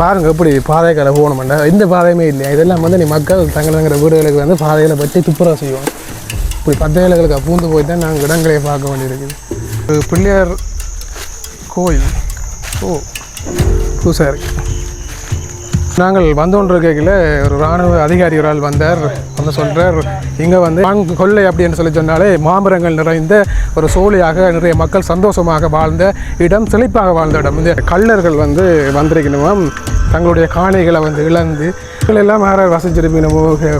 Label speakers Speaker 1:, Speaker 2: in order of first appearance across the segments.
Speaker 1: பாருங்க எப்படி பாதைகளை போகணுமெண்டா. எந்த பாதையுமே இல்லையா? இதெல்லாம் வந்து நீ மக்கள் தங்கள் தங்கிற வீடுகளுக்கு வந்து பாதைகளை பற்றி துப்புரவு செய்வோம். இப்படி பத்தைகளுக்கு பூந்து போய் தான் நாங்கள் இடங்களை பார்க்க வேண்டியிருக்குது. ஒரு பிள்ளையார் கோயில். ஓ புதுசாக இருக்குது நாங்கள் வந்தோன்ற கேட்கல ஒரு இராணுவ அதிகாரி ஒரு ஆள் வந்தார் வந்து சொல்கிறார் இங்கே வந்து கொள்ளை அப்படின்னு சொல்லி சொன்னாலே மாமரங்கள் நிறைந்த ஒரு சோழியாக நிறைய மக்கள் சந்தோஷமாக வாழ்ந்த இடம் செழிப்பாக வாழ்ந்த இடம். இந்த கள்ளர்கள் வந்து வந்திருக்கணுமாம் தங்களுடைய காணிகளை வந்து இழந்து எல்லாம் வேற வசிச்சிருப்பின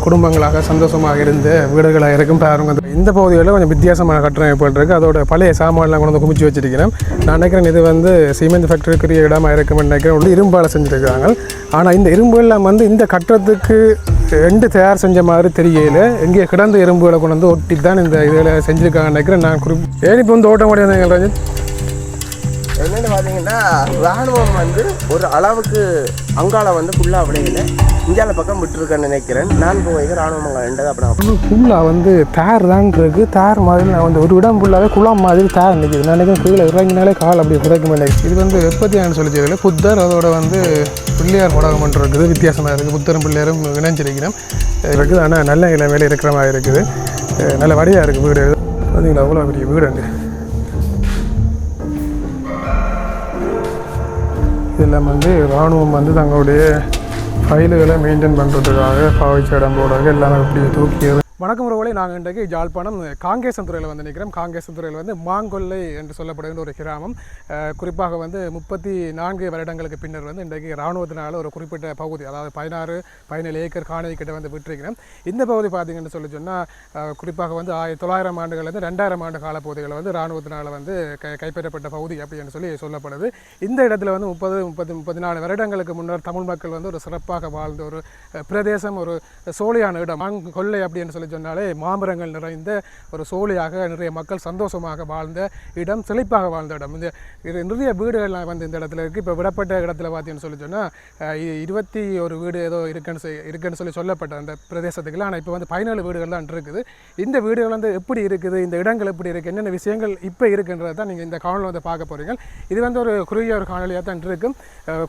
Speaker 1: குடும்பங்களாக சந்தோஷமாக இருந்த வீடுகளாக இருக்கும் பாருங்க இந்த பகுதியில் கொஞ்சம் வித்தியாசமான கட்டணம் ஏற்பட்டிருக்கு அதோட பழைய சாமான்லாம் கொண்டு வந்து குமிச்சு வச்சிருக்கிறேன். நான் நினைக்கிறேன் இது வந்து சிமெண்ட் ஃபேக்டரிக்குரிய இடமாக இருக்கும்னு நினைக்கிறேன். உள்ள இரும்பால் செஞ்சுருக்காங்க ஆனால் இந்த இரும்பு எல்லாம் வந்து இந்த கட்டத்துக்கு ரெண்டு தயார் செஞ்ச மாதிரி தெரியல. இங்கே கிடந்த இரும்புகளை கொண்டு வந்து ஒட்டி தான் இந்த இதில் செஞ்சுருக்காங்கன்னு நினைக்கிறேன். நான் குறிப்பு ஏன் இப்போ வந்து ஓட்ட முடியாது ரஞ்சித்?
Speaker 2: என்னென்னு பார்த்தீங்கன்னா ராணுவம் வந்து ஒரு அளவுக்கு அங்காள வந்து ஃபுல்லாக விடையில இந்தியாவில் பக்கம் விட்டுருக்கேன்னு நினைக்கிறேன். நான் போய் ராணுவம் அங்கே ரெண்டது அப்படி
Speaker 1: ஃபுல்லாக வந்து தார் தான் இருக்குது தார் மாதிரி நான் வந்து ஒரு இடம் ஃபுல்லாகவே குளம் மாதிரி தார் நிற்கிது நான் நினைக்கிறேன் கீழே இறங்கினாலே கால் அப்படி குறைக்க மாட்டேங்குது. இது வந்து எப்பத்தியான்னு சொல்லி தெரியல. புத்தர் அதோட வந்து பிள்ளையார் ஊடகம் ஒன்று இருக்குது. வித்தியாசமாக இருக்குது புத்தரும் பிள்ளையரும் இணைஞ்சிருக்கிறோம். இருக்குது. ஆனால் நல்ல நிலைமையில இருக்கிற மாதிரி இருக்குது. நல்ல வடியாக இருக்குது வீடு. பார்த்தீங்களா? அவ்வளோ பெரிய வீடு அங்கே வந்து இராணுவம் வந்து தங்களுடைய ஃபைலுகளை மெயின்டைன் பண்ணுறதுக்காக பாவிச்ச இடம் போடுறாங்க எல்லாமே அப்படியே தூக்கி வணக்கம் உறவுகளை நாங்கள் இன்றைக்கு யாழ்ப்பாணம் காங்கேசந்துறையில் வந்து நிற்கிறோம் காங்கேசந்துறையில் வந்து மாங்கொல்லை என்று சொல்லப்படுகின்ற ஒரு கிராமம். குறிப்பாக வந்து முப்பத்தி நான்கு வருடங்களுக்கு பின்னர் வந்து இன்றைக்கு இராணுவத்தினால் ஒரு குறிப்பிட்ட பகுதி அதாவது பதினாறு பதினேழு ஏக்கர் காணி கிட்ட வந்து விட்டுருக்கிறோம். இந்த பகுதி பார்த்தீங்கன்னு சொல்லி சொன்னால் குறிப்பாக வந்து ஆயிரத்தி தொள்ளாயிரம் ஆண்டுகள்லேருந்து ரெண்டாயிரம் ஆண்டு கால பகுதிகளில் வந்து இராணுவத்தினால் வந்து கை கைப்பற்றப்பட்ட பகுதி அப்படின்னு சொல்லி சொல்லப்படுது. இந்த இடத்துல வந்து முப்பது முப்பத்தி முப்பத்தி நாலு வருடங்களுக்கு முன்னர் தமிழ் மக்கள் வந்து ஒரு சிறப்பாக வாழ்ந்த ஒரு பிரதேசம் ஒரு சோழியான இடம். மாங்கொல்லை அப்படின்னு சொல்லி சொன்னாலே மாமரங்கள் நிறைந்த ஒரு சோழியாக நிறைய மக்கள் சந்தோஷமாக வாழ்ந்த இடம் செழிப்பாக வாழ்ந்த இடம். இந்த இது நிறைய வீடுகள்லாம் வந்து இந்த இடத்துல இருக்குது இப்போ விடப்பட்ட இடத்துல பார்த்தீங்கன்னு சொல்லி சொன்னால் இருபத்தி ஒரு வீடு ஏதோ இருக்குன்னு சொல்லி இருக்குன்னு சொல்லி சொல்லப்பட்ட அந்த பிரதேசத்துக்குலாம் ஆனால் இப்போ வந்து பதினேழு வீடுகள் தான் இருக்குது. இந்த வீடுகள் வந்து எப்படி இருக்குது? இந்த இடங்கள் எப்படி இருக்குது என்னென்ன விஷயங்கள் இப்போ இருக்குன்றதை தான் நீங்கள் இந்த காணொலி வந்து பார்க்க போகிறீங்க இது வந்து ஒரு குறுகிய ஒரு காணொலியாக தான் இருக்கும்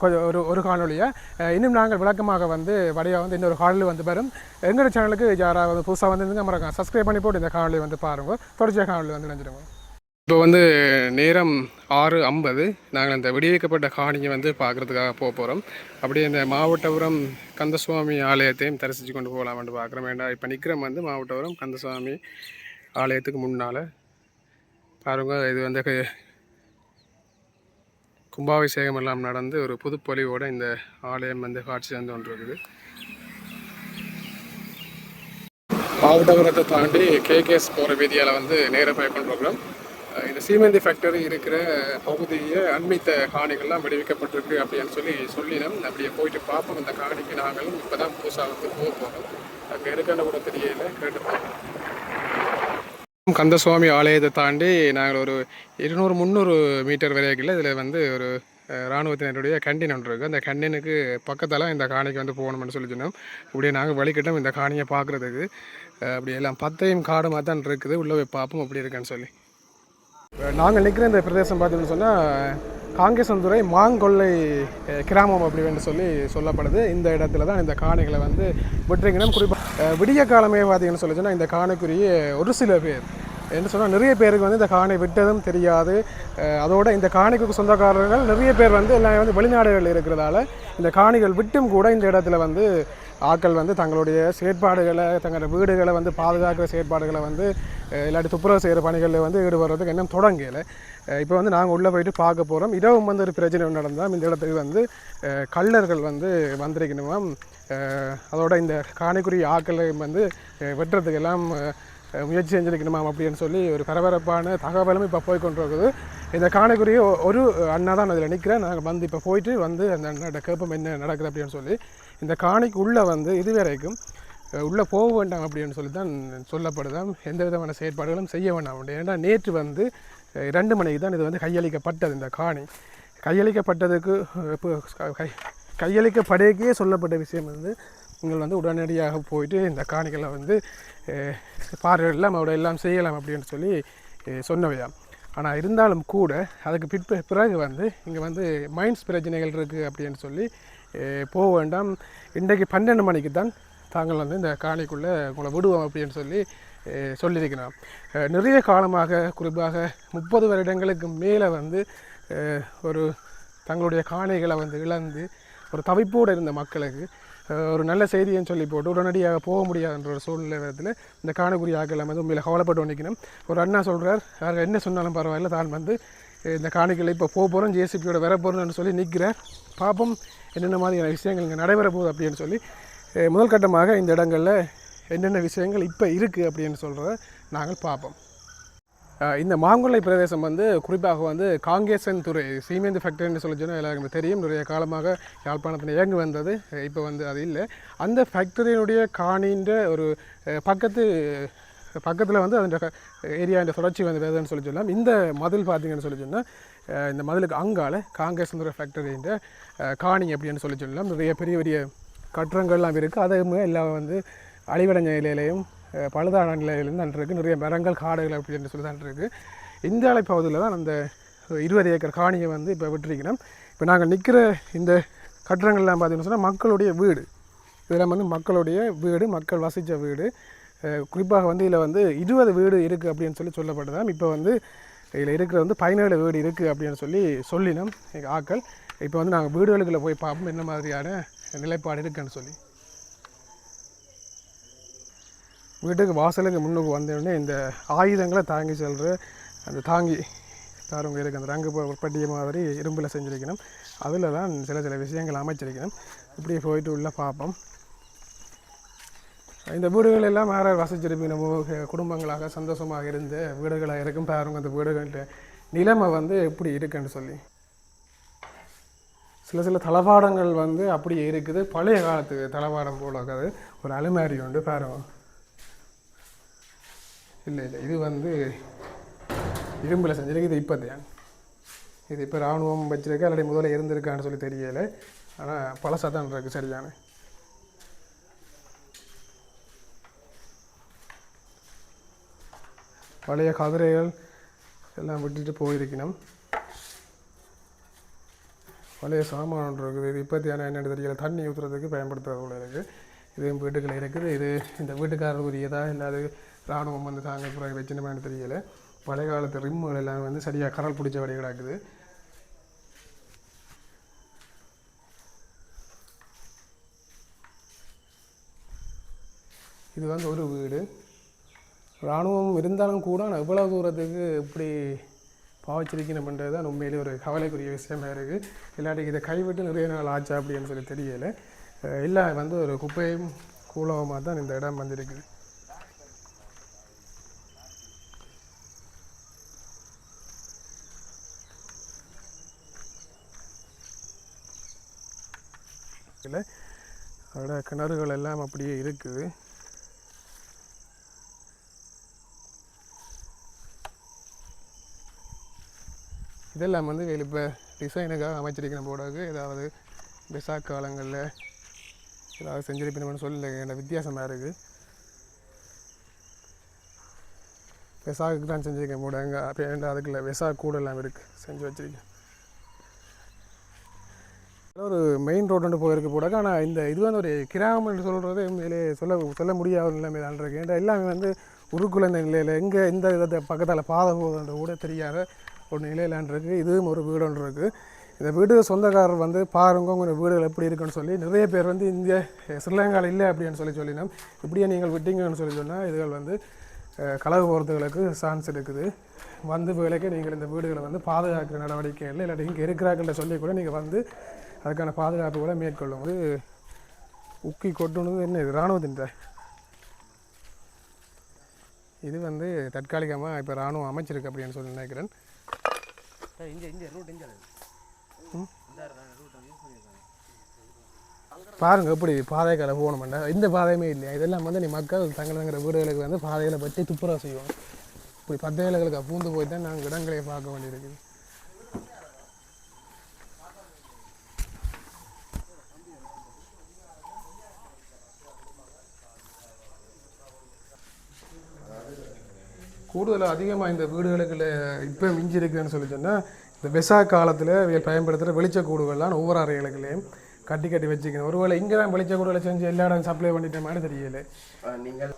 Speaker 1: கொஞ்சம் ஒரு ஒரு காணொலியாக இன்னும் நாங்கள் விளக்கமாக வந்து வடையாக வந்து இன்னொரு காணொலி வந்து வரும். எங்களோட சேனலுக்கு யாராவது புதுசாக வந்து மறக்காம சப்ஸ்கிரைப் பண்ணி போட்டு இந்த காணொலி வந்து பாருங்க. தொடர்ச்சியாக காணொலி வந்து நினைச்சிடுங்க இப்போ வந்து நேரம் ஆறு ஐம்பது. நாங்கள் இந்த விடுவிக்கப்பட்ட காணியை வந்து பார்க்குறதுக்காக போக போகிறோம் அப்படியே இந்த மாவட்டபுரம் கந்தசுவாமி ஆலயத்தையும் தரிசித்து கொண்டு போகலாம்னு பார்க்குறோம். வேண்டாம் இப்போ நிற்கிறோம் வந்து மாவட்டபுரம் கந்தசுவாமி ஆலயத்துக்கு முன்னால். பாருங்க இது வந்து கும்பாபிஷேகம் எல்லாம் நடந்து ஒரு புதுப்பொலிவோட இந்த ஆலயம் வந்து காட்சி வந்து ஒன்று இருக்குது மாவட்டபுரத்தை தாண்டி கேகேஎஸ் போகிற வீதியால் வந்து நேராக போய் கொண்டிருக்கிறோம் இந்த சீமெந்தி ஃபேக்டரி இருக்கிற பகுதியை அண்மித்த காணிகள்லாம் விடுவிக்கப்பட்டிருக்கு அப்படின்னு சொல்லி சொல்லினோம். அப்படியே போயிட்டு பார்ப்போம். இந்த காணிக்கு நாங்களும் இப்போ தான் புதுசாக வந்து போக போகிறோம் அங்கே இருக்கன்னு கூட தெரியல. கேட்டு பார்ப்போம். கந்தசுவாமி ஆலயத்தை தாண்டி நாங்கள் ஒரு இருநூறு முந்நூறு மீட்டர் வரைக்கும் இதில் வந்து ஒரு இராணுவத்தினருடைய கண்டின் ஒன்று இருக்குது அந்த கண்டினுக்கு பக்கத்தில் இந்த காணிக்கு வந்து போகணும்னு சொல்லி சொன்னோம். இப்படியே நாங்கள் வழிகிட்டோம் இந்த காணியை பார்க்குறதுக்கு. அப்படி எல்லாம் பத்தையும் மாதிரி தான் இருக்குது. உள்ளே போய் பார்ப்போம் அப்படி இருக்குன்னு சொல்லி. நாங்கள் நிற்கிற இந்த பிரதேசம் பார்த்தீங்கன்னு சொன்னால் காங்கேசந்துறை மாங்கொல்லை கிராமம் அப்படின்னு சொல்லி சொல்லப்படுது. இந்த இடத்துல தான் இந்த காணிகளை வந்து விட்டுறீங்கன்னா குறிப்பாக விடிய காலமே பார்த்தீங்கன்னு சொல்லி சொன்னால் இந்த காணிக்குரிய ஒரு சில பேர். என்ன சொன்னால் நிறைய பேருக்கு வந்து இந்த காணி விட்டதும் தெரியாது. அதோட இந்த காணிக்கு சொந்தக்காரர்கள் நிறைய பேர் வந்து எல்லாம் வந்து வெளிநாடுகளில் இருக்கிறதால இந்த காணிகள் விட்டும் கூட இந்த இடத்துல வந்து ஆட்கள் வந்து தங்களுடைய செயற்பாடுகளை தங்களோட வீடுகளை வந்து பாதுகாக்கிற செயற்பாடுகளை வந்து இல்லாட்டி துப்புரவு செய்கிற பணிகளில் வந்து ஈடுபடுறதுக்கு இன்னும் தொடங்கலை. இப்போ வந்து நாங்கள் உள்ளே போயிட்டு பார்க்க போகிறோம் இரவும் வந்து ஒரு பிரச்சனை நடந்தால் இந்த இடத்துக்கு வந்து கள்ளர்கள் வந்து வந்திருக்கணுமாம் அதோட இந்த காணிக்குரிய ஆக்களை வந்து வெட்டுறதுக்கெல்லாம் வெட்டுறதுக்கு எல்லாம் முயற்சி செஞ்சிருக்கணுமாம் அப்படின்னு சொல்லி ஒரு பரபரப்பான தகவலும் இப்போ போய் கொண்டிருக்குது. இந்த காணிக்குரிய ஒரு அண்ணா தான் அதில் நிற்கிறேன் நாங்கள் வந்து இப்போ போயிட்டு வந்து அந்த அண்ணாட்ட கேட்போம் என்ன நடக்குது அப்படின்னு சொல்லி. இந்த காணிக்கு உள்ளே வந்து இதுவரைக்கும் வரைக்கும் உள்ளே போக வேண்டாம் அப்படின்னு சொல்லி தான் சொல்லப்படுதான் எந்த விதமான செயற்பாடுகளும் செய்ய வேண்டாம். அப்படி ஏன்னா நேற்று வந்து ரெண்டு மணிக்கு தான் இது வந்து கையளிக்கப்பட்டது இந்த காணி. கையளிக்கப்பட்டதுக்கு கை கையளிக்கப்படைக்கே சொல்லப்பட்ட விஷயம் வந்து நீங்கள் வந்து உடனடியாக போயிட்டு இந்த காணிகளை வந்து பார்வையெல்லாம் பார்வையிடலாம் எல்லாம் செய்யலாம் அப்படின்னு சொல்லி சொன்னவையாம் ஆனால் இருந்தாலும் கூட அதுக்கு பிற்ப பிறகு வந்து இங்கே வந்து மைண்ட்ஸ் பிரச்சனைகள் இருக்குது அப்படின்னு சொல்லி போக வேண்டாம். இன்றைக்கு பன்னெண்டு மணிக்கு தான் தாங்கள் வந்து இந்த காணிக்குள்ளே உங்களை விடுவோம் அப்படின்னு சொல்லி சொல்லியிருக்கிறோம் சொல்லியிருக்கிறான் நிறைய காலமாக குறிப்பாக முப்பது வருடங்களுக்கு மேலே வந்து ஒரு தங்களுடைய காணிகளை வந்து இழந்து ஒரு தவிப்போடு இருந்த மக்களுக்கு ஒரு நல்ல செய்தின்னு சொல்லி போட்டு உடனடியாக போக முடியாதுன்ற ஒரு சூழ்நிலையத்தில் இந்த காணக்குரிய ஆக்கள் வந்து உண்மையில் கவலைப்பட்டு நிற்கணும் ஒரு அண்ணா சொல்கிறார் யார் என்ன சொன்னாலும் பரவாயில்ல தான் வந்து இந்த காணிகளை இப்போ போக போகிறோம் ஜேசிபியோட வர போகிறோம்னு சொல்லி நிற்கிறார். பாப்போம் என்னென்ன மாதிரியான விஷயங்கள் இங்கே நடைபெற போகுது அப்படின்னு சொல்லி முதல் கட்டமாக இந்த இடங்களில் என்னென்ன விஷயங்கள் இப்போ இருக்குது அப்படின்னு சொல்கிறத நாங்கள் பார்ப்போம். இந்த மாங்குளை பிரதேசம் வந்து குறிப்பாக வந்து காங்கேசன் துறை சீமேந்து ஃபேக்டரின்னு சொல்லி சொன்னால் எல்லாருக்கும் தெரியும். நிறைய காலமாக யாழ்ப்பாணத்தில் இயங்கி வந்தது. இப்போ வந்து அது இல்லை. அந்த ஃபேக்டரியினுடைய காணின்ற ஒரு பக்கத்து பக்கத்தில் வந்து அந்த ஏரியா இந்த தொடர்ச்சி வந்து வருதுன்னு சொல்லி சொல்லலாம் இந்த மதில் பார்த்தீங்கன்னு சொல்லி சொன்னால் இந்த மதிலுக்கு அங்கால காங்கேசன் துறை ஃபேக்டரின்ற இந்த காணி அப்படின்னு சொல்லி சொல்லலாம். நிறைய பெரிய பெரிய கட்டடங்கள்லாம் இருக்குது அதுவுமே எல்லாம் வந்து அழிவடைஞ்ச நிலையிலையும் பழுதான நிலையிலும் தான் இருக்குது நிறைய மரங்கள் காடுகள் அப்படின்னு சொல்லி தான் இருக்குது இந்த பகுதியில் தான் அந்த இருபது ஏக்கர் காணியை வந்து இப்போ விட்டுருக்கிறோம். இப்போ நாங்கள் நிற்கிற இந்த கட்டடங்கள்லாம் பார்த்தீங்கன்னு சொன்னால் மக்களுடைய வீடு. இதெல்லாம் வந்து மக்களுடைய வீடு மக்கள் வசித்த வீடு. குறிப்பாக வந்து இதில் வந்து இருபது வீடு இருக்குது அப்படின்னு சொல்லி சொல்லப்பட்டதாம். இப்போ வந்து இதில் இருக்கிற வந்து பதினேழு வீடு இருக்குது அப்படின்னு சொல்லி சொல்லினோம். எங்கள் ஆக்கள் இப்போ வந்து நாங்கள் வீடுகளுக்குள்ள போய் பார்ப்போம் என்ன மாதிரியான நிலைப்பாடு இருக்குன்னு சொல்லி. வீட்டுக்கு வாசலுக்கு முன்னுக்கு வந்தோடனே இந்த ஆயுதங்களை தாங்கி செல்கிற அந்த தாங்கி தாருங்க இருக்குது அந்த ரங்கு பட்டிய மாதிரி இரும்பில் செஞ்சுருக்கணும். அதில் தான் சில சில விஷயங்கள் அமைச்சிருக்கணும். இப்படி போயிட்டு உள்ளே பார்ப்போம். இந்த வீடுகள் எல்லாம் வேறு வசிச்சிருப்பீங்க. நம்ம குடும்பங்களாக சந்தோஷமாக இருந்த வீடுகளாக இருக்கும் பாருங்க. அந்த வீடுகள்கிட்ட நிலைமை வந்து எப்படி இருக்குன்னு சொல்லி. சில சில தளவாடங்கள் வந்து அப்படியே இருக்குது. பழைய காலத்து தளவாடம் போல இருக்குது. ஒரு அலுமாரி உண்டு பாருங்க இல்லை இல்லை இது வந்து இரும்பில் செஞ்சிருக்கு. இது இப்போ இது இப்போ ராணுவம் வச்சிருக்கா இல்லாட்டி முதல்ல இருந்திருக்கான்னு சொல்லி தெரியலை. ஆனால் பழசாக தான் இருக்குது சரியான. பழைய கதிரைகள் எல்லாம் விட்டுட்டு போயிருக்கணும். பழைய சாமான் ஒன்று இருக்குது. இது இப்போத்தியான என்னென்னு தெரியல. தண்ணி ஊற்றுறதுக்கு பயன்படுத்துறது போல இருக்குது இது வீட்டுக்குள்ள இருக்குது. இது இந்த வீட்டுக்காரருக்குரியதா உரியதா இல்லாது ராணுவம் வந்து தாங்க பிறகு வச்சுனமான்னு தெரியல. பழைய காலத்து ரிம்முகள் எல்லாம் வந்து சரியாக கரல் பிடிச்ச வழி இது வந்து ஒரு வீடு. இராணுவம் இருந்தாலும் கூட நான் இவ்வளோ தூரத்துக்கு இப்படி பாவச்சிருக்கணும்ன்றது தான் உண்மையிலே ஒரு கவலைக்குரிய விஷயமா இருக்குது இல்லாட்டி இதை கைவிட்டு நிறைய நாள் ஆச்சா அப்படின்னு சொல்லி தெரியலை. இல்லை வந்து ஒரு குப்பையும் கூலவமாக தான் இந்த இடம் வந்திருக்குது இல்லை அதோட கிணறுகள் எல்லாம் அப்படியே இருக்குது இதெல்லாம் வந்து இப்போ டிசைனுக்காக அமைச்சிருக்கிற போடாது ஏதாவது விசா காலங்களில் ஏதாவது செஞ்சுருப்பினு சொல்லல என்ன வித்தியாசமாக இருக்குது. விசாவுக்கு தான் செஞ்சுருக்கேன் போடாங்க அப்போ ஏன்டா அதுக்குள்ள விசா கூட எல்லாம் இருக்குது செஞ்சு வச்சிருக்கேன். ஒரு மெயின் ரோடு ஒன்று போயிருக்கு போடாக்க ஆனால் இந்த இது வந்து ஒரு கிராமம்னு சொல்கிறது மேலே சொல்ல சொல்ல முடியாத நிலைமை தான் இருக்கு. ஏன்டா எல்லாமே வந்து உருக்குலைந்த நிலையில் எங்கே எந்த விதத்தை பக்கத்தில் பாதை போகுதுன்ற கூட தெரியாத ஒரு நிலையிலான் இருக்குது இதுவும் ஒரு வீடு ஒன்று இருக்குது இந்த வீடு சொந்தக்காரர் வந்து பாருங்க உங்கள் வீடுகள் எப்படி இருக்குன்னு சொல்லி நிறைய பேர் வந்து இந்திய ஸ்ரீலங்காவில் இல்லை அப்படின்னு சொல்லி சொல்லினோம். இப்படியே நீங்கள் விட்டீங்கன்னு சொல்லி சொன்னால் இதுகள் வந்து கலவு களவு போகிறதுகளுக்கு சான்ஸ் இருக்குது. வந்து வேலைக்கு நீங்கள் இந்த வீடுகளை வந்து பாதுகாக்கிற இல்லை இல்லாட்டி இங்கே இருக்கிறார்கள்ட்ட சொல்லி கூட நீங்கள் வந்து அதுக்கான பாதுகாப்பு கூட மேற்கொள்ளும். வந்து உக்கி கொட்டுனது என்ன இது? இராணுவத்தின் இது வந்து தற்காலிகமாக இப்போ இராணுவம் அமைச்சிருக்கு அப்படின்னு சொல்லி நினைக்கிறேன்.
Speaker 3: இங்கே இங்கே ரூட் இங்கே
Speaker 1: பாருங்க எப்படி பாதைகளை போகணுமெண்டா இந்த பாதையுமே இல்லையா? இதெல்லாம் வந்து நீ மக்கள் தங்களுங்கிற வீடுகளுக்கு வந்து பாதைகளை பற்றி துப்புரவு செய்வோம். இப்படி பத்தேகளுக்கு பூந்து போய் தான் நாங்கள் இடங்களை பார்க்க வேண்டியிருக்குது. கூடுதலாக அதிகமாக இந்த வீடுகளுக்குள்ள இப்போ மிஞ்சி இருக்குன்னு சொல்லி சொன்னால் இந்த வெசா காலத்தில் பயன்படுத்துகிற வெளிச்சக்கூடுகள்லாம் ஒவ்வொரு அறைகளுக்குள்ளேயும் கட்டி கட்டி வச்சுக்கணும். ஒருவேளை இங்கே தான் வெளிச்சக்கூடுகளை செஞ்சு எல்லா இடம் சப்ளை பண்ணிட்ட மாதிரி தெரியல.
Speaker 2: நீங்கள்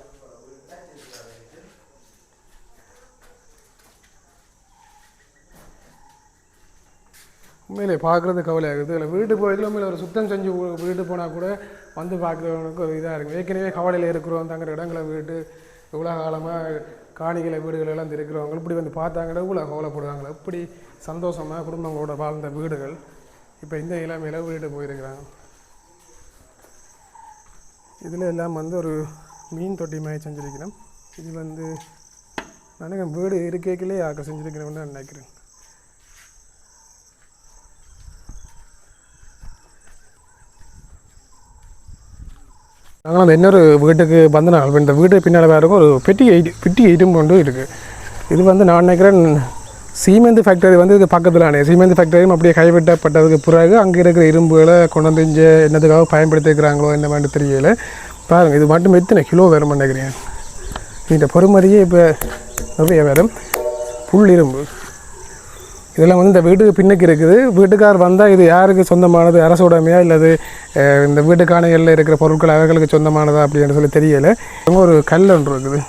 Speaker 1: உண்மையிலே பார்க்குறது கவலையாகுது. இல்லை வீட்டு போயதில் உண்மையில ஒரு சுத்தம் செஞ்சு வீட்டு போனால் கூட வந்து பார்க்குறவனுக்கு ஒரு இதாக இருக்கும். ஏற்கனவே கவலையில் இருக்கிறோம் தங்குற இடங்களை வீட்டு இவ்வளோ காலமாக காணிகளை வீடுகளெல்லாம் இருக்கிறவங்க இப்படி வந்து பார்த்தாங்கன்னா இவ்வளோ கவலைப்படுவாங்க இப்படி சந்தோஷமாக குடும்பங்களோட வாழ்ந்த வீடுகள். இப்போ இந்த இளமையில் வீடு போயிருக்கிறாங்க. இதில் எல்லாம் வந்து ஒரு மீன் தொட்டி மாதிரி செஞ்சுருக்கிறோம். இது வந்து நினைக்கிறேன் வீடு இருக்கைக்கிலே ஆக்க செஞ்சுருக்கிறேன்னு நான் நினைக்கிறேன். நாங்களாம் அந்த இன்னொரு வீட்டுக்கு வந்த நாள் இந்த வீட்டு பின்னால் வேறு ஒரு பெட்டி எயிட் பெட்டி எயிட்டும் கொண்டு இருக்குது இது வந்து நான் நினைக்கிறேன் சீமெந்து ஃபேக்டரி வந்து இது பக்கத்தில் சீமெந்து ஃபேக்டரியும் அப்படியே கைவிட்டப்பட்டதுக்கு பிறகு அங்கே இருக்கிற இரும்புகளை கொண்டு வந்து இங்கே என்னதுக்காக பயன்படுத்திக்கிறாங்களோ என்ன மாதிரி தெரியல. பாருங்கள் இது மட்டும் எத்தனை கிலோ வரும் நினைக்கிறேன் இந்த பொறுமதியே இப்போ நிறைய வரும் புல் இரும்பு. இதெல்லாம் வந்து இந்த வீட்டுக்கு பின்னுக்கு இருக்குது. வீட்டுக்கார் வந்தால் இது யாருக்கு சொந்தமானது? அரசுடைமையா இல்லது அஹ், இந்த வீட்டு காணிகளில் இருக்கிற பொருட்கள் அவர்களுக்கு சொந்தமானதா அப்படின்னு சொல்லி தெரியலை. அங்கே ஒரு கல் ஒன்று இருக்குது.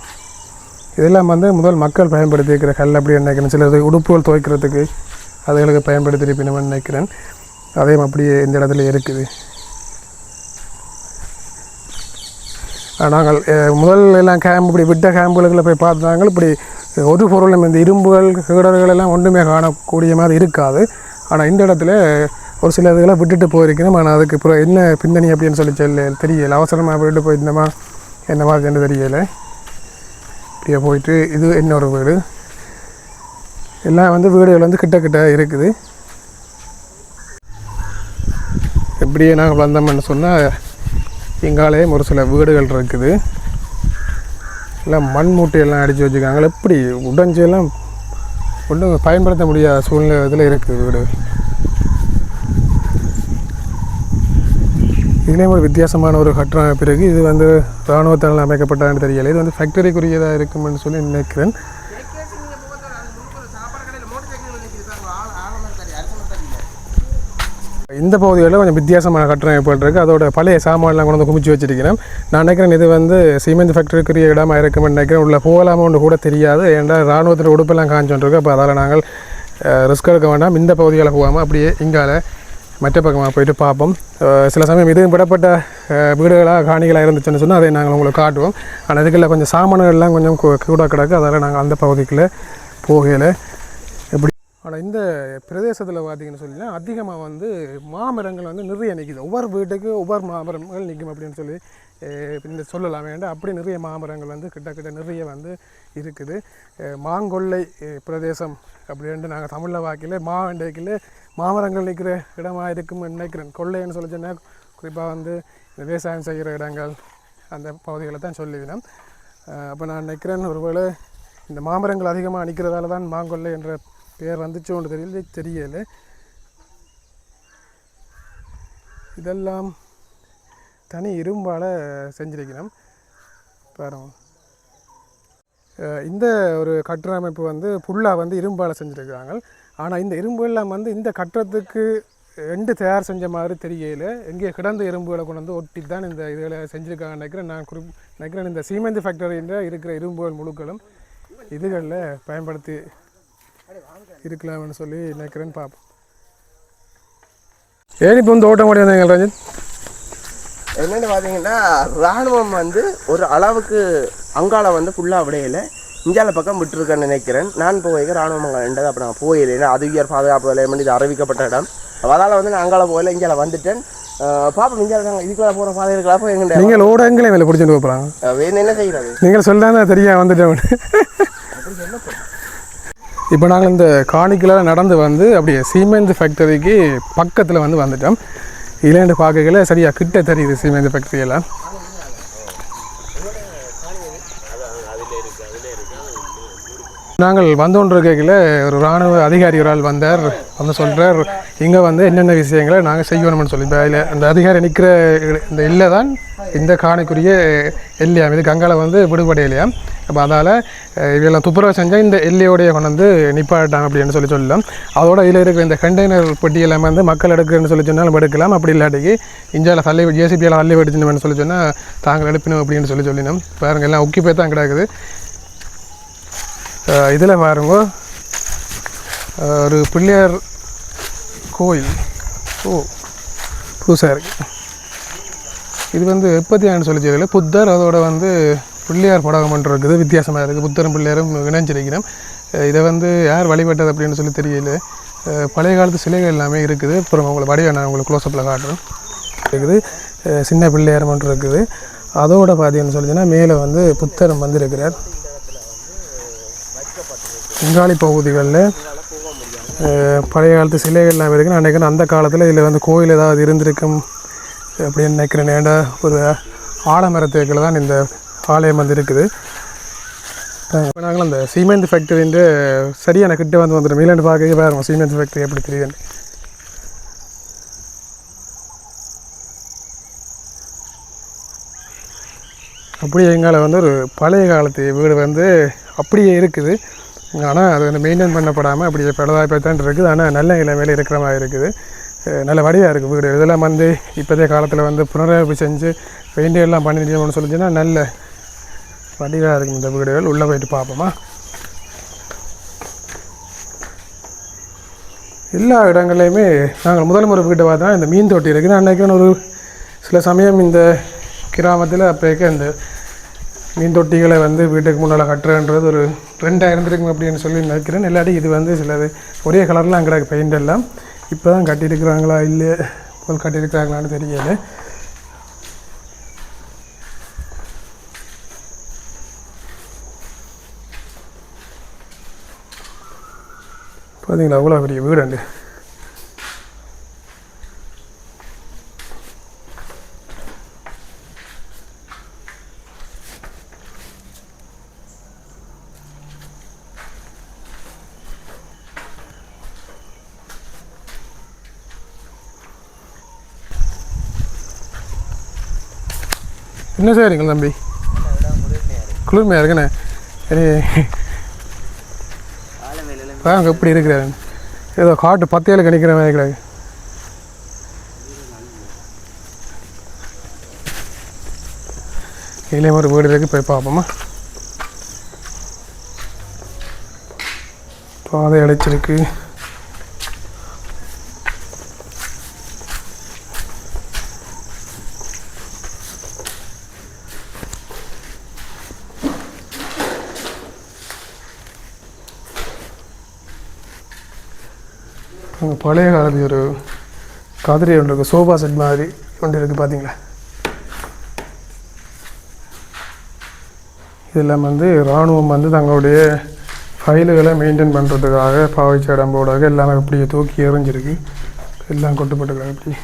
Speaker 1: இதெல்லாம் வந்து முதல் மக்கள் பயன்படுத்தி இருக்கிற கல் அப்படி நினைக்கிறேன். சிலது உடுப்புகள் துவைக்கிறதுக்கு அதுகளுக்கு பயன்படுத்தி இருப்பினு நினைக்கிறேன். அதையும் அப்படியே இந்த இடத்துல இருக்குது. நாங்கள் முதல் எல்லாம் கேம்ப் இப்படி விட்ட கேம்புகளுக்குள்ள போய் பார்த்தாங்க இப்படி ஒரு பொருளும் இந்த இரும்புகள் கீடர்கள் எல்லாம் ஒன்றுமே காணக்கூடிய மாதிரி இருக்காது. ஆனால் இந்த இடத்துல ஒரு சில இதுகளை விட்டுட்டு போயிருக்கணும் ஆனால் அதுக்கு அப்புறம் என்ன பின்னணி அப்படின்னு சொல்லி சொல்ல தெரியல. அவசரமாக விட்டுட்டு போயிருந்தோமா? என்ன மாதிரி தெரியலை. இப்படியே போயிட்டு இது இன்னொரு வீடு. எல்லாம் வந்து வீடுகள் வந்து கிட்ட கிட்ட இருக்குது. இப்படியே நாங்கள் வந்தோம்னு சொன்னால் இங்காலேயும் ஒரு சில வீடுகள் இருக்குது. எல்லாம் மண் மூட்டையெல்லாம் அடித்து வச்சுருக்காங்க. எப்படி உடஞ்செல்லாம் ஒன்றும் பயன்படுத்த முடியாத சூழ்நிலை இதில் இருக்குது வீடு. இதுலேயும் ஒரு வித்தியாசமான ஒரு கட்டணம் பிறகு இது வந்து இராணுவத்தால் அமைக்கப்பட்டதான்னு தெரியலை. இது வந்து ஃபேக்டரிக்குரியதாக இருக்கும்னு சொல்லி நினைக்கிறேன். இந்த பகுதிகளில் கொஞ்சம் வித்தியாசமான கட்டணம் ஏற்பட்டிருக்கு அதோட பழைய சாமான்லாம் கொண்டு வந்து குமிச்சு வச்சிருக்கிறேன். நான் நினைக்கிறேன் இது வந்து சிமெண்ட் ஃபேக்டரிக்குரிய இடமா இருக்கும்னு நினைக்கிறேன். உள்ள போகலாமோன்னு கூட தெரியாது. ஏன்னா இராணுவத்தில் உடுப்பெல்லாம் காஞ்சோன்ட்ருக்கு அப்போ அதால் நாங்கள் ரிஸ்க் எடுக்க வேண்டாம். இந்த பகுதியில் போகாமல் அப்படியே இங்கால மற்ற பக்கமாக போயிட்டு பார்ப்போம். சில சமயம் இதுவும் விடப்பட்ட வீடுகளாக காணிகளாக இருந்துச்சுன்னு சொன்னால் அதை நாங்கள் உங்களுக்கு காட்டுவோம். ஆனால் இதுக்குள்ள கொஞ்சம் சாமான்கள்லாம் கொஞ்சம் கூ- கூட கிடக்கு. அதால் நாங்கள் அந்த பகுதிக்குள்ளே போகலை. ஆனால் இந்த பிரதேசத்தில் பார்த்தீங்கன்னு சொல்லி அதிகமாக வந்து மாமரங்கள் வந்து நிறைய நிற்கிது ஒவ்வொரு வீட்டுக்கு ஒவ்வொரு மாமரங்கள் நிற்கும் அப்படின்னு சொல்லி இந்த சொல்லலாம். வேண்டாம் அப்படி நிறைய மாமரங்கள் வந்து கிட்ட கிட்ட நிறைய வந்து இருக்குது. மாங்கொல்லை பிரதேசம் அப்படின்ட்டு நாங்கள் தமிழில் வாக்கில் மாவண்டைக்கில் மாமரங்கள் நிற்கிற இடமாக இருக்கும்னு நினைக்கிறேன். கொள்ளைன்னு சொல்லி சொன்னால் குறிப்பாக வந்து இந்த விவசாயம் செய்கிற இடங்கள் அந்த பகுதிகளை தான் சொல்லிவினோம் அப்போ நான் நினைக்கிறேன் ஒருவேளை இந்த மாமரங்கள் அதிகமாக நிற்கிறதால தான் மாங்கொல்லை என்ற பேர் வந்துச்சோன்னு தெரியல தெரியலை. இதெல்லாம் தனி இரும்பால் செஞ்சிருக்கிறோம். பாருங்க. இந்த ஒரு கட்டமைப்பு வந்து ஃபுல்லாக வந்து இரும்பால் செஞ்சுருக்காங்க ஆனால் இந்த இரும்பு எல்லாம் வந்து இந்த கட்டடத்துக்கு ரெண்டு தயார் செஞ்ச மாதிரி தெரியல. எங்கே கிடந்த இரும்புகளை கொண்டு வந்து ஒட்டி தான் இந்த இதில் செஞ்சுருக்காங்க நினைக்கிறேன். நான் குறி நினைக்கிறேன் இந்த சீமெந்தி ஃபேக்டரியில் இருக்கிற இரும்புகள் முழுக்களும் இதுகளில் பயன்படுத்தி இருக்கலாம்னு சொல்லி நினைக்கிறேன்னு பார்ப்போம். ஏன் இப்போ வந்து ஓட்ட முடியாது ரஞ்சித்?
Speaker 2: என்னென்னு பார்த்தீங்கன்னா இராணுவம் வந்து ஒரு அளவுக்கு அங்காள வந்து ஃபுல்லாக விடையில. இந்தியால பக்கம் விட்டுருக்கேன்னு நினைக்கிறேன். நான் போய் இராணுவம் அங்கே ரெண்டது அப்போ நான் போயில ஏன்னா அது உயர் பாதுகாப்பு நிலையம் இது அறிவிக்கப்பட்ட இடம். அதால் வந்து நான் அங்கால போயில இந்தியால வந்துட்டேன். அஹ் பாப்போம் இந்தியாவில் நாங்கள் இதுக்குள்ள போகிற பாதை இருக்கலாம் போய் எங்கிட்ட
Speaker 1: நீங்கள் ஓடங்களே மேலே பிடிச்சிட்டு போகிறாங்க
Speaker 2: வேணும் என்ன செய்கிறது
Speaker 1: நீங்கள் சொல்லாத தெரியா வந்துட்டேன். இப்போ நாங்கள் இந்த காணிக்கில் நடந்து வந்து அப்படியே சீமெந்து ஃபேக்டரிக்கு பக்கத்தில் வந்து வந்துட்டோம். இலேண்டு பார்க்கல சரியாக கிட்ட தெரியுது சீமெந்து ஃபேக்டரியெல்லாம் நாங்கள் வந்து கொண்டிருக்கையில் ஒரு இராணுவ அதிகாரி ஒரு ஆள் வந்தார் வந்து சொல்கிறார் இங்கே வந்து என்னென்ன விஷயங்களை நாங்கள் செய்யணும்னு சொல்லி. இப்போ அதில் அந்த அதிகாரி நிற்கிற இந்த இல்லை தான் இந்த காணிக்குரிய எல்லையாம் இது கங்கால வந்து விடுபட இல்லையாம் அப்போ அதால் இவெல்லாம் துப்புரவு செஞ்சால் இந்த எல்லையோடைய கொண்டு வந்து நிப்பாட்டாங்க அப்படின்னு சொல்லி சொல்லலாம். அதோட இதில் இருக்கிற இந்த கண்டெய்னர் பெட்டி எல்லாமே வந்து மக்கள் எடுக்கிறேன்னு சொல்லி சொன்னாலும் எடுக்கலாம். அப்படி இல்லாட்டிக்கு இந்தியாவில் தள்ளி ஜேசிபியால் தள்ளி வெடிச்சுன்னு சொல்லி சொன்னால் தாங்கள் எடுப்பினோம் அப்படின்னு சொல்லி சொல்லினோம். பாருங்கள் எல்லாம் உக்கி போய் தான் கிடக்குது. இதில் பாருங்க. ஒரு பிள்ளையார் கோயில். ஓ புதுசாக இருக்கு. இது வந்து எப்பத்தியான்னு சொல்லி சொல்லல புத்தர் அதோட வந்து பிள்ளையார் படகம் ஒன்று இருக்குது. வித்தியாசமாக இருக்குது புத்தரும் பிள்ளையாரும் இணைஞ்சிருக்கிறோம். இதை வந்து யார் வழிபட்டது அப்படின்னு சொல்லி தெரியல. பழைய காலத்து சிலைகள் எல்லாமே இருக்குது. அப்புறம் உங்களை வடிவ நான் உங்களுக்கு க்ளோஸ்அப்பில் காட்டுறேன். இருக்குது. சின்ன பிள்ளையார் ஒன்று இருக்குது. அதோட பார்த்தீங்கன்னு சொல்லிச்சுன்னா மேலே வந்து புத்தரும் வந்திருக்கிறார் பங்காளி பகுதிகளில் பழைய காலத்து சிலைகள் எல்லாம் இருக்குது நான் நினைக்கிறேன். அந்த காலத்தில் இதில் வந்து கோயில் ஏதாவது இருந்திருக்கும் அப்படின்னு நினைக்கிறேன். ஏண்டா ஒரு ஆலமரத்துக்கில் தான் இந்த ஆலயம் வந்து இருக்குது. இப்போ நாங்கள் அந்த சிமெண்ட் ஃபேக்டரின்ற சரியான கிட்ட வந்து வந்துடும் மீலாண்டு பார்க்க பாருங்க சிமெண்ட் ஃபேக்டரி எப்படி தெரியுது அப்படியே எங்களை வந்து ஒரு பழைய காலத்து வீடு வந்து அப்படியே இருக்குது. ஆனால் அது வந்து மெயின்டைன் பண்ணப்படாமல் அப்படி பழுதாய் இருக்குது. ஆனால் நல்ல நிலைமையில் இருக்கிற மாதிரி இருக்குது. நல்ல வடிவாக இருக்குது வீடு. இதெல்லாம் வந்து இப்போதைய காலத்தில் வந்து புனரமைப்பு செஞ்சு பெயிண்ட் எல்லாம் பண்ணிட்டோம்னு சொல்லிச்சுன்னா நல்ல வடிவாக இருக்கும் இந்த வீடுகள். உள்ளே போயிட்டு பார்ப்போமா. எல்லா இடங்கள்லையுமே நாங்கள் முதல் முறை வீட்டை பார்த்தா இந்த மீன் தொட்டி இருக்குது. நான் நினைக்கிறேன் ஒரு சில சமயம் இந்த கிராமத்தில் அப்போக்க இந்த மீன் தொட்டிகளை வந்து வீட்டுக்கு முன்னால் கட்டுறன்றது ஒரு ட்ரெண்டாக இருந்திருக்கும் அப்படின்னு சொல்லி நினைக்கிறேன். இல்லாட்டி இது வந்து சிலது ஒரே கலரில் அங்கே பெயிண்ட் எல்லாம். இப்போ தான் கட்டியிருக்கிறாங்களா இல்லை போல் கட்டியிருக்கிறாங்களான்னு தெரியல. பார்த்தீங்களா அவ்வளோ பெரிய வீடு அண்டு என்ன செய்கிறீங்க தம்பி? குளிர்மையாக இருக்குண்ணே. சரி எப்படி இருக்கிறாரு. ஏதோ காட்டு பத்தியால் கணிக்கிற மாதிரி இருக்கிறாரு. இதுலேயும் ஒரு வீடு இருக்குது போய் பார்ப்போமா. பாதை அடைச்சிருக்கு. அங்கே பழைய காலத்து ஒரு கதிரை ஒன்று இருக்குது சோஃபா செட் மாதிரி ஒன்று இருக்குது பார்த்தீங்களா இதெல்லாம் வந்து இராணுவம் வந்து தங்களுடைய ஃபைலுகளை மெயின்டைன் பண்ணுறதுக்காக பாவிச்ச இடம் எல்லாமே அப்படியே தூக்கி எறிஞ்சிருக்கு. எல்லாம் கொட்டுப்பட்டுக்கிறாங்க அப்படி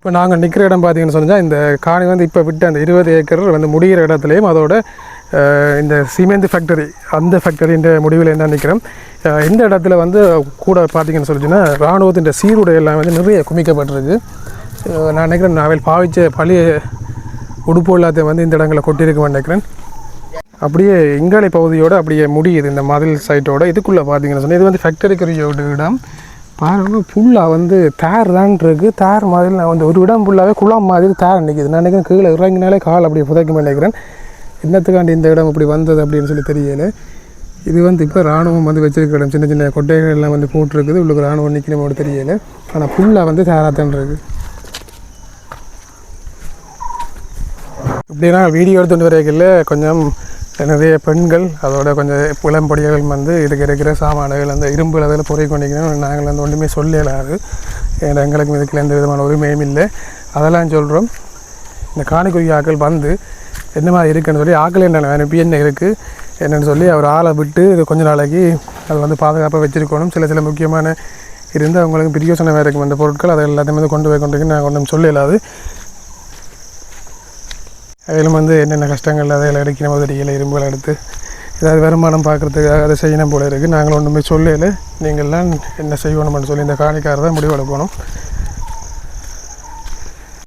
Speaker 1: இப்போ நாங்கள் நிற்கிற இடம் பார்த்தீங்கன்னு சொன்னால் இந்த காணி வந்து இப்போ விட்டு அந்த இருபது ஏக்கர் வந்து முடிகிற இடத்துலையும் அதோட இந்த சிமெண்ட் ஃபேக்டரி அந்த ஃபேக்டரின்ற முடிவில் என்ன நிற்கிறோம் இந்த இடத்துல வந்து கூட பார்த்தீங்கன்னு சொல்லிச்சுன்னா இராணுவத்தின் சீருடை எல்லாம் வந்து நிறைய குமிக்கப்பட்டிருக்கு. நான் நினைக்கிறேன் நான் பாவிச்ச பழைய உடுப்பு எல்லாத்தையும் வந்து இந்த இடங்களை கொட்டியிருக்குன்னு நினைக்கிறேன். அப்படியே இங்காலை பகுதியோட அப்படியே முடியுது இந்த மதில் சைட்டோட இதுக்குள்ளே பார்த்தீங்கன்னு சொன்னால் இது வந்து ஃபேக்டரிக்குரிய ஒரு இடம். பாருங்க ஃபுல்லாக வந்து தார் தான் இருக்கு தார் மாதிரி நான் வந்து ஒரு இடம் ஃபுல்லாகவே குளம் மாதிரி தார் நிற்கிது நான் நினைக்கிறேன் கீழே இறங்கினாலே கால் அப்படி புதைக்க நினைக்கிறேன் என்னத்துக்காண்டி இந்த இடம் இப்படி வந்தது அப்படின்னு சொல்லி தெரியல. இது வந்து இப்போ ராணுவம் வந்து வச்சிருக்க இடம். சின்ன சின்ன கொட்டைகள் எல்லாம் வந்து போட்டிருக்குது. உள்ளுக்கு ராணுவம் நிற்கணும் தெரியல. ஆனால் ஃபுல்லாக வந்து தாராத்தான் இருக்குது இப்படின்னா வீடியோ எடுத்துகிட்டு வரைக்கல கொஞ்சம் நிறைய பெண்கள் அதோட கொஞ்சம் புலம்பொடிகள் வந்து இதுக்கு இருக்கிற சாமான்கள் அந்த இரும்பு அதில் பொறி கொண்டிக்கணும் நாங்கள் வந்து ஒன்றுமே சொல்லலாது. ஏன்னா எங்களுக்கு இதுக்கு எந்த விதமான உரிமையும் இல்லை. அதெல்லாம் சொல்கிறோம் இந்த காணிக்குரிய ஆக்கள் வந்து என்ன மாதிரி இருக்குன்னு சொல்லி ஆக்கள் என்ன அனுப்பி என்ன இருக்குது என்னென்னு சொல்லி அவர் ஆளை விட்டு இது கொஞ்ச நாளைக்கு அது வந்து பாதுகாப்பாக வச்சுருக்கணும். சில சில முக்கியமான இருந்து அவங்களுக்கு பிரியோசனமாக இருக்கும் அந்த பொருட்கள் அதை எல்லாத்தையும் வந்து கொண்டு போய் கொண்டு நாங்கள் ஒன்றும் சொல்லலாது. அதிலும் வந்து என்னென்ன கஷ்டங்கள் அதையில் அடிக்கணும் உதடிகளை இரும்புகள் எடுத்து ஏதாவது வருமானம் பார்க்குறதுக்காக அதை செய்யணும் போல இருக்குது நாங்கள் ஒன்றுமே சொல்லலை. நீங்கள்லாம் என்ன செய்யணும்னு சொல்லி இந்த காணிக்காரர் தான் முடிவெடுக்கணும்